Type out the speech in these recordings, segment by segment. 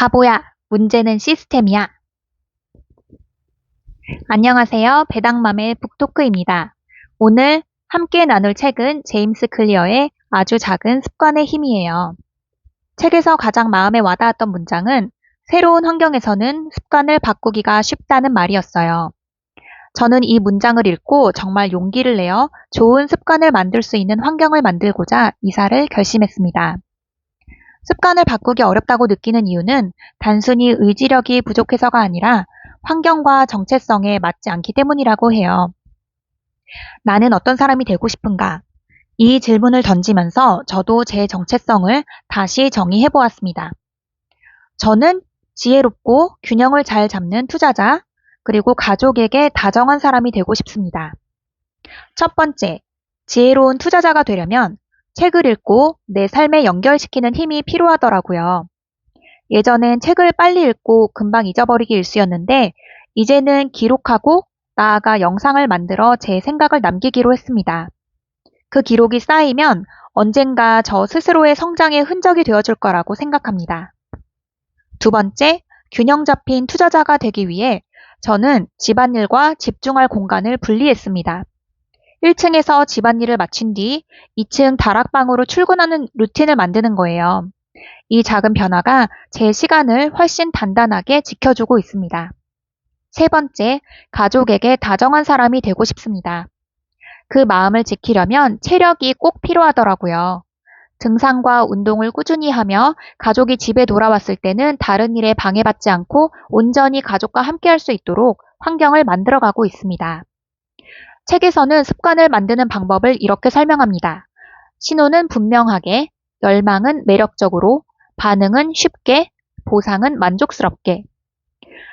바보야, 문제는 시스템이야. 안녕하세요. 배당맘의 북토크입니다. 오늘 함께 나눌 책은 제임스 클리어의 아주 작은 습관의 힘이에요. 책에서 가장 마음에 와닿았던 문장은 새로운 환경에서는 습관을 바꾸기가 쉽다는 말이었어요. 저는 이 문장을 읽고 정말 용기를 내어 좋은 습관을 만들 수 있는 환경을 만들고자 이사를 결심했습니다. 습관을 바꾸기 어렵다고 느끼는 이유는 단순히 의지력이 부족해서가 아니라 환경과 정체성에 맞지 않기 때문이라고 해요. 나는 어떤 사람이 되고 싶은가? 이 질문을 던지면서 저도 제 정체성을 다시 정의해 보았습니다. 저는 지혜롭고 균형을 잘 잡는 투자자, 그리고 가족에게 다정한 사람이 되고 싶습니다. 첫 번째, 지혜로운 투자자가 되려면 책을 읽고 내 삶에 연결시키는 힘이 필요하더라고요. 예전엔 책을 빨리 읽고 금방 잊어버리기 일쑤였는데 이제는 기록하고 나아가 영상을 만들어 제 생각을 남기기로 했습니다. 그 기록이 쌓이면 언젠가 저 스스로의 성장의 흔적이 되어줄 거라고 생각합니다. 두 번째, 균형 잡힌 투자자가 되기 위해 저는 집안일과 집중할 공간을 분리했습니다. 1층에서 집안일을 마친 뒤 2층 다락방으로 출근하는 루틴을 만드는 거예요. 이 작은 변화가 제 시간을 훨씬 단단하게 지켜주고 있습니다. 세 번째, 가족에게 다정한 사람이 되고 싶습니다. 그 마음을 지키려면 체력이 꼭 필요하더라고요. 등산과 운동을 꾸준히 하며 가족이 집에 돌아왔을 때는 다른 일에 방해받지 않고 온전히 가족과 함께 할 수 있도록 환경을 만들어가고 있습니다. 책에서는 습관을 만드는 방법을 이렇게 설명합니다. 신호는 분명하게, 열망은 매력적으로, 반응은 쉽게, 보상은 만족스럽게.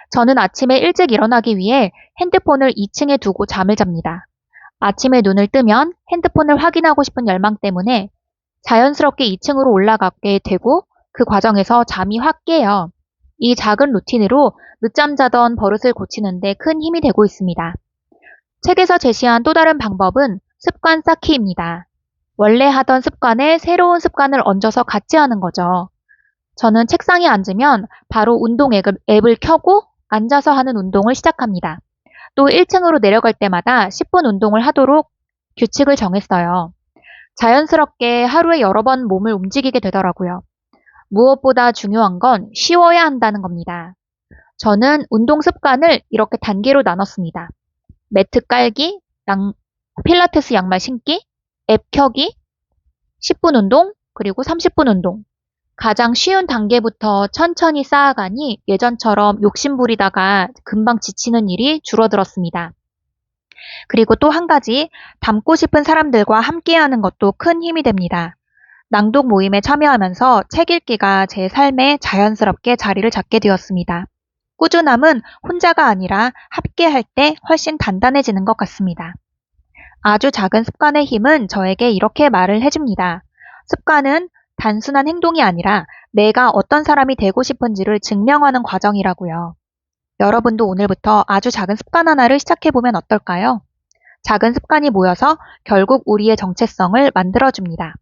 저는 아침에 일찍 일어나기 위해 핸드폰을 2층에 두고 잠을 잡니다. 아침에 눈을 뜨면 핸드폰을 확인하고 싶은 열망 때문에 자연스럽게 2층으로 올라가게 되고 그 과정에서 잠이 확 깨요. 이 작은 루틴으로 늦잠 자던 버릇을 고치는데 큰 힘이 되고 있습니다. 책에서 제시한 또 다른 방법은 습관 쌓기입니다. 원래 하던 습관에 새로운 습관을 얹어서 같이 하는 거죠. 저는 책상에 앉으면 바로 운동 앱을, 켜고 앉아서 하는 운동을 시작합니다. 또 1층으로 내려갈 때마다 10분 운동을 하도록 규칙을 정했어요. 자연스럽게 하루에 여러 번 몸을 움직이게 되더라고요. 무엇보다 중요한 건 쉬워야 한다는 겁니다. 저는 운동 습관을 이렇게 단계로 나눴습니다. 매트 깔기, 양, 필라테스 양말 신기, 앱 켜기, 10분 운동, 그리고 30분 운동. 가장 쉬운 단계부터 천천히 쌓아가니 예전처럼 욕심부리다가 금방 지치는 일이 줄어들었습니다. 그리고 또 한 가지, 닮고 싶은 사람들과 함께하는 것도 큰 힘이 됩니다. 낭독 모임에 참여하면서 책 읽기가 제 삶에 자연스럽게 자리를 잡게 되었습니다. 꾸준함은 혼자가 아니라 함께할 때 훨씬 단단해지는 것 같습니다. 아주 작은 습관의 힘은 저에게 이렇게 말을 해줍니다. 습관은 단순한 행동이 아니라 내가 어떤 사람이 되고 싶은지를 증명하는 과정이라고요. 여러분도 오늘부터 아주 작은 습관 하나를 시작해보면 어떨까요? 작은 습관이 모여서 결국 우리의 정체성을 만들어줍니다.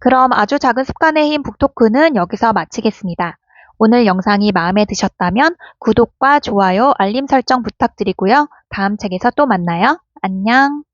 그럼 아주 작은 습관의 힘 북토크는 여기서 마치겠습니다. 오늘 영상이 마음에 드셨다면 구독과 좋아요, 알림 설정 부탁드리고요. 다음 책에서 또 만나요. 안녕.